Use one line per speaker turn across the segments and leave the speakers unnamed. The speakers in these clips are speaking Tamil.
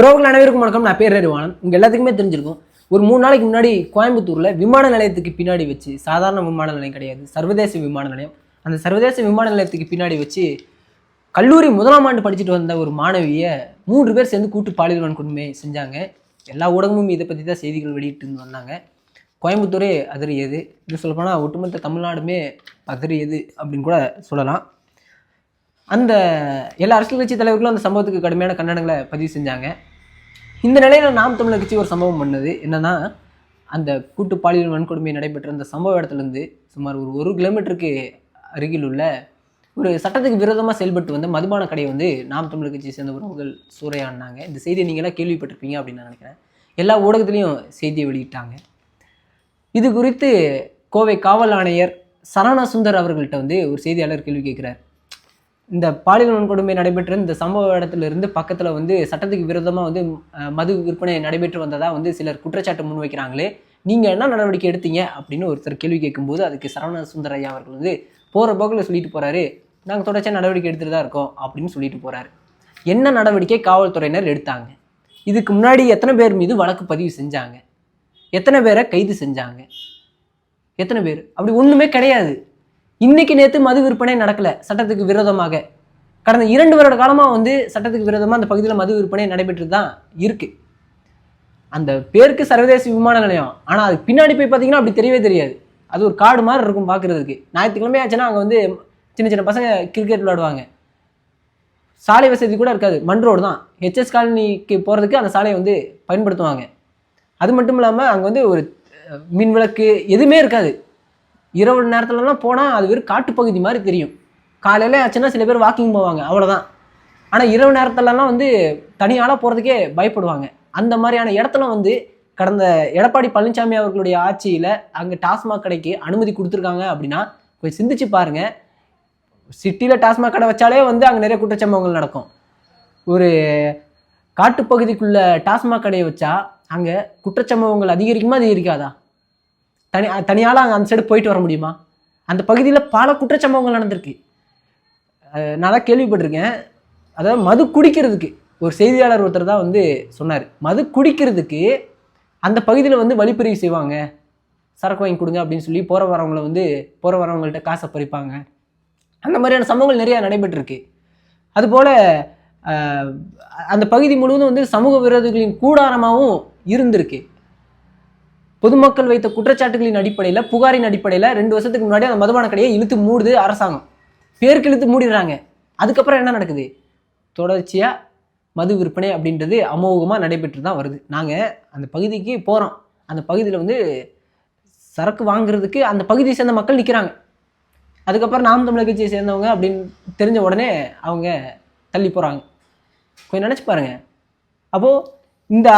உறவுகள் அனைவருக்கும் வணக்கம். நான் பேர் அறிவானன் உங்கள் எல்லாத்துக்குமே தெரிஞ்சிருக்கும். ஒரு மூணு நாளைக்கு முன்னாடி கோயம்புத்தூரில் விமான நிலையத்துக்கு பின்னாடி வச்சு சாதாரண விமான நிலையம் கிடையாது சர்வதேச விமான நிலையம். அந்த சர்வதேச விமான நிலையத்துக்கு பின்னாடி வச்சு கல்லூரி முதலாம் ஆண்டு படிச்சுட்டு வந்த ஒரு மாணவியை மூன்று பேர் சேர்ந்து கூட்டு பாலியல் வன்கொடுமை செஞ்சாங்க. எல்லா ஊடகமும் இதை பற்றி தான் செய்திகள் வெளியிட்டு வந்தாங்க. கோயம்புத்தூரே அதிரியது. இது சொல்லப்போனால் ஒட்டுமொத்த தமிழ்நாடுமே அதிரியது அப்படின்னு கூட சொல்லலாம். அந்த எல்லா அரசியல் கட்சி தலைவர்களும் அந்த சம்பவத்துக்கு கடுமையான கண்டனங்களை பதிவு செஞ்சாங்க. இந்த நிலையில் நாம் தமிழர் கட்சி ஒரு சம்பவம் பண்ணது. என்னன்னா அந்த கூட்டு பாலியல் வன்கொடுமை நடைபெற்ற அந்த சம்பவ இடத்துலேருந்து சுமார் ஒரு ஒரு கிலோமீட்டருக்கு அருகில் உள்ள ஒரு சட்டத்துக்கு விரோதமாக செயல்பட்டு வந்த மதுபான கடையை வந்து நாம் தமிழர் கட்சியை சேர்ந்த உறவுகள் சூறையாடினாங்க இந்த செய்தியை நீங்களாம் கேள்விப்பட்டிருப்பீங்க அப்படின்னு நான் நினைக்கிறேன். எல்லா ஊடகத்துலேயும் செய்தியை வெளியிட்டாங்க. இது குறித்து கோவை காவல் ஆணையர் சரவண சுந்தர் அவர்கள்ட்ட வந்து ஒரு செய்தியாளர் கேள்வி கேட்குறார். இந்த பாலியல் வன்கொடுமை நடைபெற்ற இந்த சம்பவ இடத்துல இருந்து பக்கத்தில் வந்து சட்டத்துக்கு விரோதமாக வந்து மது விற்பனை நடைபெற்று வந்ததாக வந்து சிலர் குற்றச்சாட்டு முன்வைக்கிறாங்களே நீங்கள் என்ன நடவடிக்கை எடுத்தீங்க அப்படின்னு ஒருத்தர் கேள்வி கேட்கும்போது அதுக்கு சரவண சுந்தரையா அவர்கள் வந்து போகிற போக்கில் சொல்லிட்டு போகிறாரு நாங்கள் தொடர்ச்சியாக நடவடிக்கை எடுத்துட்டு தான் இருக்கோம் அப்படின்னு சொல்லிட்டு போகிறாரு என்ன நடவடிக்கை காவல்துறையினர் எடுத்தாங்க. இதுக்கு முன்னாடி எத்தனை பேர் மீது வழக்கு பதிவு செஞ்சாங்க. எத்தனை பேரை கைது செஞ்சாங்க. எத்தனை பேர்? அப்படி ஒன்றுமே கிடையாது. இன்னைக்கு நேற்று மது விற்பனை நடக்கல சட்டத்துக்கு விரோதமாக. கடந்த இரண்டு வருட காலமாக வந்து சட்டத்துக்கு விரோதமாக அந்த பகுதியில் மது விற்பனை நடைபெற்று தான் இருக்கு. அந்த பேருக்கு சர்வதேச விமான நிலையம். ஆனால் அதுக்கு பின்னாடி போய் பார்த்தீங்கன்னா அப்படி தெரியவே தெரியாது. அது ஒரு காடு மாதிரி இருக்கும் பார்க்குறதுக்கு ஞாயிற்றுக்கிழமை ஆச்சுன்னா அங்கே வந்து சின்ன சின்ன பசங்க கிரிக்கெட் விளையாடுவாங்க. சாலை வசதி கூட இருக்காது. மண் ரோடு தான். ஹெச்எஸ் காலனிக்கு போகிறதுக்கு அந்த சாலையை வந்து பயன்படுத்துவாங்க. அது மட்டும் இல்லாமல் அங்கே வந்து ஒரு மின் விளக்கு எதுவுமே இருக்காது. இரவு நேரத்துலலாம் போனால் அது வெறும் காட்டுப்பகுதி மாதிரி தெரியும். காலையில் ஆச்சுன்னா சில பேர் வாக்கிங் போவாங்க அவ்வளோதான் ஆனால் இரவு நேரத்துலலாம் வந்து தனியாளாக போகிறதுக்கே பயப்படுவாங்க. அந்த மாதிரியான இடத்துல வந்து கடந்த எடப்பாடி பழனிசாமி அவர்களுடைய ஆட்சியில் அங்கே டாஸ்மாக் கடைக்கு அனுமதி கொடுத்துருக்காங்க அப்படின்னா கொஞ்சம் சிந்திச்சு பாருங்கள் சிட்டியில் டாஸ்மாக் கடை வச்சாலே வந்து அங்கே நிறைய குற்றச்சம்பவங்கள் நடக்கும். ஒரு காட்டுப்பகுதிக்குள்ளே டாஸ்மாக் கடையை வச்சா அங்கே குற்றச்சம்பவங்கள் அதிகரிக்குமா அதிகரிக்காதா? தனி தனியால் அங்கே அந்த சைடு போயிட்டு வர முடியுமா? அந்த பகுதியில் பல குற்றச்சம்பவங்கள் நடந்திருக்கு. நான் தான் கேள்விப்பட்டிருக்கேன். அதாவது மது குடிக்கிறதுக்கு ஒரு செய்தியாளர் ஒருத்தர் தான் வந்து சொன்னார். மது குடிக்கிறதுக்கு அந்த பகுதியில் வந்து வழிப்பறிவு செய்வாங்க. சரக்கு வாங்கி கொடுங்க அப்படின்னு சொல்லி போகிற வரவங்களை வந்து போகிற வரவங்கள்ட்ட காசை பறிப்பாங்க. அந்த மாதிரியான சம்பவங்கள் நிறையா நடைபெற்றிருக்கு. அதுபோல் அந்த பகுதி முழுவதும் வந்து சமூக விரோதிகளின் கூடாரமாகவும் இருந்திருக்கு. பொதுமக்கள் வைத்த குற்றச்சாட்டுகளின் அடிப்படையில் புகாரின் அடிப்படையில் ரெண்டு வருஷத்துக்கு முன்னாடி அந்த மதுபான கடையை இழுத்து மூடுது அரசாங்கம். பேருக்கு இழுத்து மூடிடுறாங்க. அதுக்கப்புறம் என்ன நடக்குது? தொடர்ச்சியாக மது விற்பனை அப்படின்றது அமோகமாக நடைபெற்று தான் வருது. நாங்கள் அந்த பகுதிக்கு போகிறோம் அந்த பகுதியில் வந்து சரக்கு வாங்குறதுக்கு அந்த பகுதியை சேர்ந்த மக்கள் நிற்கிறாங்க அதுக்கப்புறம் நாம் தமிழர் கட்சியை சேர்ந்தவங்க அப்படின்னு தெரிஞ்ச உடனே அவங்க தள்ளி போகிறாங்க கொஞ்சம் நினச்சி பாருங்க. அப்போது இந்த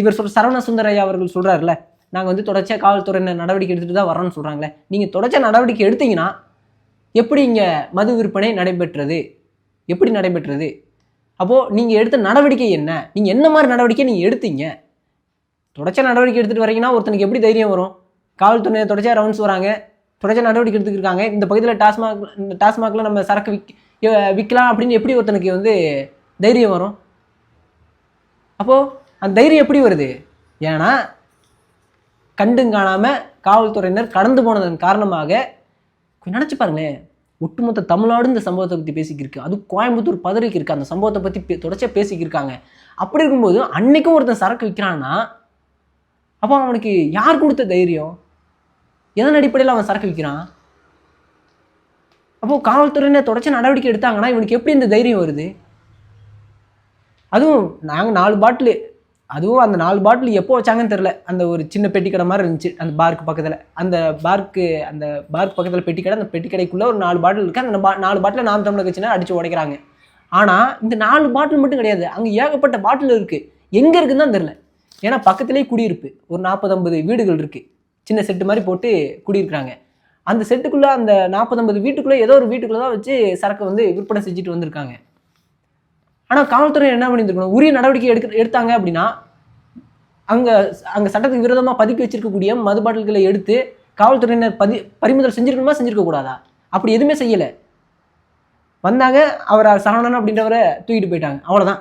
இவர் சொல்கிற சரவண சுந்தரையா அவர்கள் சொல்கிறாருல நாங்கள் வந்து தொடர்ச்சியாக காவல்துறையினர் நடவடிக்கை எடுத்துகிட்டு தான் வரோன்னு சொல்கிறாங்களே நீங்கள் தொடர்ச்சியாக நடவடிக்கை எடுத்தீங்கன்னா எப்படி இங்கே மது விற்பனை நடைபெற்றது? எப்படி நடைபெற்றது? அப்போது நீங்கள் எடுத்த நடவடிக்கை என்ன? நீங்கள் என்ன மாதிரி நடவடிக்கை நீங்கள் எடுத்தீங்க? தொடர்ச்சியாக நடவடிக்கை எடுத்துகிட்டு வரீங்கன்னா ஒருத்தனுக்கு எப்படி தைரியம் வரும்? காவல்துறை தொடர்ச்சியாக ரவுண்ட்ஸ் வராங்க. தொடர்ச்சியாக நடவடிக்கை எடுத்துக்கிருக்காங்க இந்த பகுதியில் டாஸ்மாக் டாஸ்மாகில் நம்ம சரக்கு விக் விற்கலாம் அப்படின்னு எப்படி ஒருத்தனுக்கு வந்து தைரியம் வரும்? அப்போது அந்த தைரியம் எப்படி வருது? ஏன்னா கண்டும் காணாமல் காவல்துறையினர் கடந்து போனதன் காரணமாக கொஞ்சம் நினச்சி பாருங்களேன். ஒட்டுமொத்த தமிழ்நாடு இந்த சம்பவத்தை பற்றி பேசிக்கிருக்கு. அது கோயம்புத்தூர் பதவிக்கு இருக்கு. அந்த சம்பவத்தை பற்றி பே தொடர்ச்சியாக பேசிக்கிருக்காங்க. அப்படி இருக்கும்போது அன்னைக்கும் ஒருத்தன் சரக்கு விற்கிறான்னா அப்போ அவனுக்கு யார் கொடுத்த தைரியம்? எதன் அடிப்படையில் அவன் சரக்கு விற்கிறான் அப்போது காவல்துறையினர் தொடர்ச்சி நடவடிக்கை எடுத்தாங்கன்னா இவனுக்கு எப்படி இந்த தைரியம் வருது? அதுவும் நாங்கள் நாலு பாட்டிலு அதுவும் அந்த நாலு பாட்டில் எப்போ வச்சாங்கன்னு தெரில அந்த ஒரு சின்ன பெட்டி கடை மாதிரி இருந்துச்சு அந்த பார்க்கு பக்கத்தில். அந்த பார்க்கு அந்த பார்க் பக்கத்தில் பெட்டி கடை அந்த பெட்டி கடைக்குள்ளே ஒரு நாலு பாட்டில் இருக்குது அந்த பா நாலு பாட்டில் நாம் தமிழர் வச்சுன்னா அடித்து உடைக்கிறாங்க. ஆனால் இந்த நாலு பாட்டில் மட்டும் கிடையாது. அங்கே ஏகப்பட்ட பாட்டில் இருக்குது எங்கே இருக்குதுன்னு தான் தெரில ஏன்னா பக்கத்துலேயே குடியிருப்பு. ஒரு நாற்பது ஐம்பது வீடுகள் இருக்குது சின்ன செட்டு மாதிரி போட்டு குடியிருக்கிறாங்க. அந்த செட்டுக்குள்ளே அந்த நாற்பதம்பது வீட்டுக்குள்ளே ஏதோ ஒரு வீட்டுக்குள்ளே தான் வச்சு சரக்கு வந்து விற்பனை செஞ்சுட்டு வந்திருக்காங்க. ஆனால் காவல்துறை என்ன பண்ணியிருக்கணும் உரிய நடவடிக்கை எடுக்க எடுத்தாங்க அப்படின்னா அங்கே அங்கே சட்டத்துக்கு விரோதமாக பதுக்கி வச்சிருக்கக்கூடிய மது பாட்டில்களை எடுத்து காவல்துறையினர் பதி பறிமுதல் செஞ்சிருக்கணுமா செஞ்சிருக்க கூடாதா? அப்படி எதுவுமே செய்யலை. வந்தாங்க அவரை சரவணன் அப்படின்றவரை தூக்கிட்டு போயிட்டாங்க. அவ்வளோதான்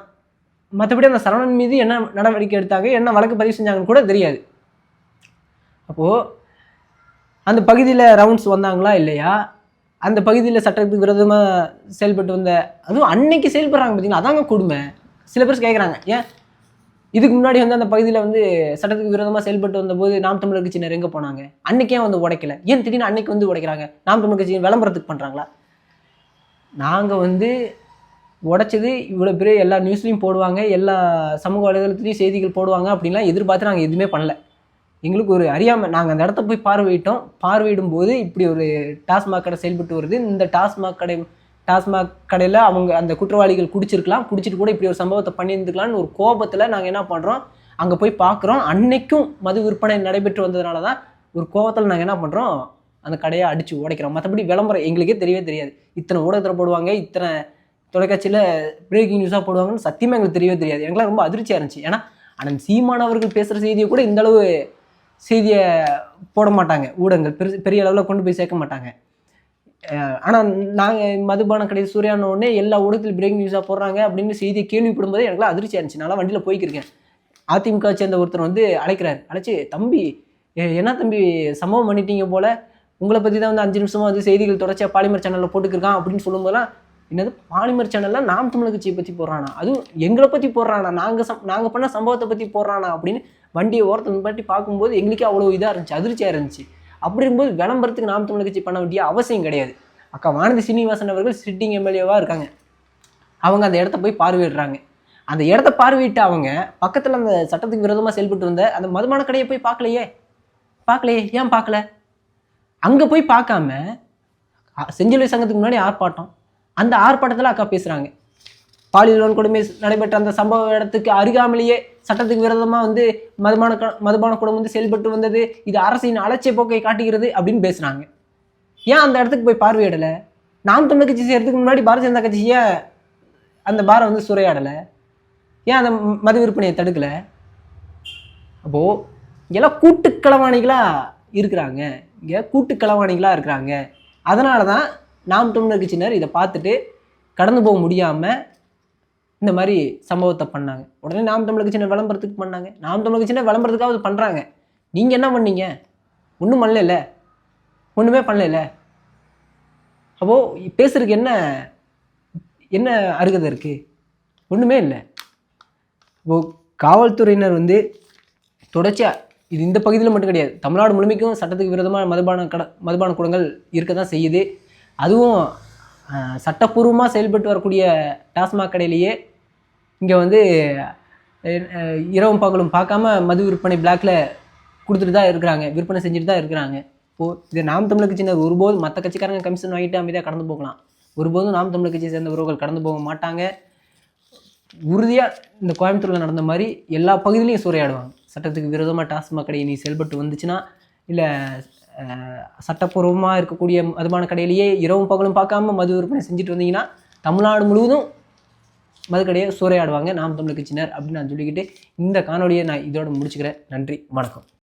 மற்றபடி அந்த சரவணன் மீது என்ன நடவடிக்கை எடுத்தாங்க என்ன வழக்கு பதிவு செஞ்சாங்கன்னு கூட தெரியாது. அப்போது அந்த பகுதியில் ரவுண்ட்ஸ் வந்தாங்களா இல்லையா? அந்த பகுதியில் சட்டத்துக்கு விரோதமாக செயல்பட்டு வந்த அதுவும் அன்னைக்கு செயல்படுறாங்க பார்த்தீங்களா அதாங்க கொடுமை. சில பேர் கேட்குறாங்க ஏன் இதுக்கு முன்னாடி வந்து அந்த பகுதியில் வந்து சட்டத்துக்கு விரோதமாக செயல்பட்டு வந்தபோது நாம் தமிழர் கட்சியினர் எங்கே போனாங்க? அன்னைக்கே வந்து உடைக்கல. ஏன் திடீர்னு அன்னைக்கு வந்து உடைக்கிறாங்க? நாம் தமிழர் கட்சியின் விளம்பரத்துக்கு பண்ணுறாங்களா நாங்கள் வந்து உடைச்சது இவ்வளோ பெரிய எல்லா நியூஸ்லையும் போடுவாங்க எல்லா சமூக வலைதளத்துலையும் செய்திகள் போடுவாங்க அப்படின்லாம் எதிர்பார்த்து நாங்கள் எதுவுமே பண்ணல. எங்களுக்கு ஒரு அறியாமல் நாங்கள் அந்த இடத்த போய் பார்வையிட்டோம். பார்வையிடும் போது இப்படி ஒரு டாஸ்மாக் கடை செயல்பட்டு வருது. இந்த டாஸ்மாக் கடை டாஸ்மாக் கடையில் அவங்க அந்த குற்றவாளிகள் குடிச்சிருக்கலாம் குடிச்சிட்டு கூட இப்படி ஒரு சம்பவத்தை பண்ணியிருந்துக்கலாம்னு ஒரு கோபத்தில் நாங்கள் என்ன பண்ணுறோம் அங்கே போய் பார்க்குறோம் அன்னைக்கும் மது விற்பனை நடைபெற்று வந்ததுனால தான் ஒரு கோபத்தில் நாங்கள் என்ன பண்ணுறோம் அந்த கடையை அடித்து உடைக்கிறோம். மற்றபடி விளம்பரம் எங்களுக்கே தெரியவே தெரியாது. இத்தனை ஊடகத்தில் போடுவாங்க இத்தனை தொலைக்காட்சியில் பிரேக்கிங் நியூஸாக போடுவாங்கன்னு சத்தியமாக எங்களுக்கு தெரியவே தெரியாது. எனக்குலாம் ரொம்ப அதிர்ச்சியாக இருந்துச்சு. ஏன்னா அண்ணன் சீமான் அவர்கள் பேசுகிற செய்தியை கூட இந்தளவு செய்தியை போட மாட்டாங்க. ஊடகங்கள் பெரு பெரிய அளவில் கொண்டு போய் சேர்க்க மாட்டாங்க. ஆனால் நாங்கள் மதுபான கடை சூர்யான உடனே எல்லா ஊடகத்தில் பிரேக் நியூஸாக போடுறாங்க அப்படின்னு செய்தியை கேள்விப்படும் போது எனக்குலாம் அதிர்ச்சியாக இருந்துச்சு நான் வண்டியில் போய்க்கிருக்கேன் அதிமுக சேர்ந்த ஒருத்தர் வந்து அழைக்கிறார். அழைச்சி தம்பி என்ன தம்பி சம்பவம் பண்ணிட்டீங்க போல்? உங்களை பற்றி தான் வந்து அஞ்சு நிமிஷமாக வந்து செய்திகள் தொடர்ச்சியாக பாலிமர் சேனலில் போட்டுக்கிருக்கான் அப்படின்னு சொல்லும்போதெல்லாம் என்னது பாலிமர் சேனலில் நாம் தமிழ் கட்சியை பற்றி போடுறானா? அதுவும் எங்களை பற்றி போடுறானா? நாங்கள் சம் நாங்கள் பண்ண சம்பவத்தை பற்றி போடுறானா? அப்படின்னு வண்டியை ஓரத்தை நிப்பாட்டி பார்க்கும்போது எங்களுக்கே அவ்வளோ இதாக இருந்துச்சு. அதிர்ச்சியாக இருந்துச்சு. அப்படி இருக்கும்போது விளம்பரத்துக்கு நாம் தமிழ் கட்சி பண்ண வேண்டிய அவசியம் கிடையாது. அக்கா வானதி சீனிவாசன் அவர்கள் சிட்டிங் எம்எல்ஏவாக இருக்காங்க. அவங்க அந்த இடத்த போய் பார்வையிடுறாங்க. அந்த இடத்த பார்வையிட்டு அவங்க பக்கத்தில் அந்த சட்டத்துக்கு விரோதமாக செயல்பட்டு வந்த அந்த மதுமான கடையை போய் பார்க்கலையே? பார்க்கலையே? ஏன் பார்க்கல? அங்கே போய் பார்க்காம செஞ்சிலுவை சங்கத்துக்கு முன்னாடி ஆர்ப்பாட்டம். அந்த ஆர்ப்பாட்டத்தில் அக்கா பேசுகிறாங்க பாலியல் வன்கொடுமை நடைபெற்ற அந்த சம்பவ இடத்துக்கு அருகாமலேயே சட்டத்துக்கு விரோதமாக வந்து மதுபான மதுபான குடம் வந்து செயல்பட்டு வந்தது. இது அரசின் அலட்சிய போக்கை காட்டுகிறது அப்படின்னு பேசுகிறாங்க ஏன் அந்த இடத்துக்கு போய் பார்வையிடலை? நாம் தமிழ் கட்சி செய்கிறதுக்கு முன்னாடி பாரதிய ஜனதா கட்சி ஏன் அந்த பாரை வந்து சுரையாடலை? ஏன் அந்த மது விற்பனையை தடுக்கலை? அப்போது இங்கெல்லாம் கூட்டுக்களவாணிகளாக இருக்கிறாங்க. இங்கே கூட்டுக்களவாணிகளாக இருக்கிறாங்க. அதனால தான் நாம் தமிழர் கட்சியினர் இதை பார்த்துட்டு கடந்து போக முடியாமல் இந்த மாதிரி சம்பவத்தை பண்ணாங்க. உடனே நாம் தமிழக சின்ன விளம்பரத்துக்கு பண்ணாங்க. நாம் தமிழக சின்ன விளம்பரத்துக்காவது பண்ணுறாங்க நீங்கள் என்ன பண்ணீங்க? ஒன்றும் பண்ணல ஒன்றுமே பண்ணல அப்போது பேசுறதுக்கு என்ன என்ன அருகதை இருக்குது ஒன்றுமே இல்லை. இப்போ காவல்துறையினர் வந்து தொடர்ச்சியாக இது இந்த பகுதியில் மட்டும் கிடையாது. தமிழ்நாடு முழுமைக்கும் சட்டத்துக்கு விரோதமாக மதுபான கட மதுபான கூடங்கள் இருக்க தான் செய்யுது. அதுவும் சட்டப்பூர்வமாக செயல்பட்டு வரக்கூடிய டாஸ்மாக் கடையிலேயே இங்கே வந்து இரவும் பகலும் பார்க்காம மது விற்பனை பிளாக்ல கொடுத்துட்டு தான் இருக்கிறாங்க. விற்பனை செஞ்சுட்டு தான் இருக்கிறாங்க. இப்போது இது நாம் தமிழர் கட்சியினர் ஒருபோதும் மற்ற கட்சிக்காரங்க கமிஷன் வாங்கிட்டு அமைதியாக கடந்து போகலாம். ஒருபோதும் நாம் தமிழர் கட்சியை சேர்ந்த உறவுகள் கடந்து போக மாட்டாங்க. உறுதியாக இந்த கோயம்புத்தூரில் நடந்த மாதிரி எல்லா பகுதியிலையும் சூறையாடுவாங்க. சட்டத்துக்கு விரோதமாக டாஸ்மாக் கடை நீ செயல்பட்டு வந்துச்சுன்னா இல்லை சட்டப்பூர்வமாக இருக்கக்கூடிய மதுபான கடையிலேயே இரவும் பகலும் பார்க்காம மது விற்பனை செஞ்சுட்டு வந்தீங்கன்னா தமிழ்நாடு முழுவதும் மது சூறையாடுவாங்க நாம் தமிழ் கட்சியினர் அப்படின்னு நான் சொல்லிக்கிட்டு இந்த காணொலியை நான் இதோட முடிச்சுக்கிறேன். நன்றி வணக்கம்.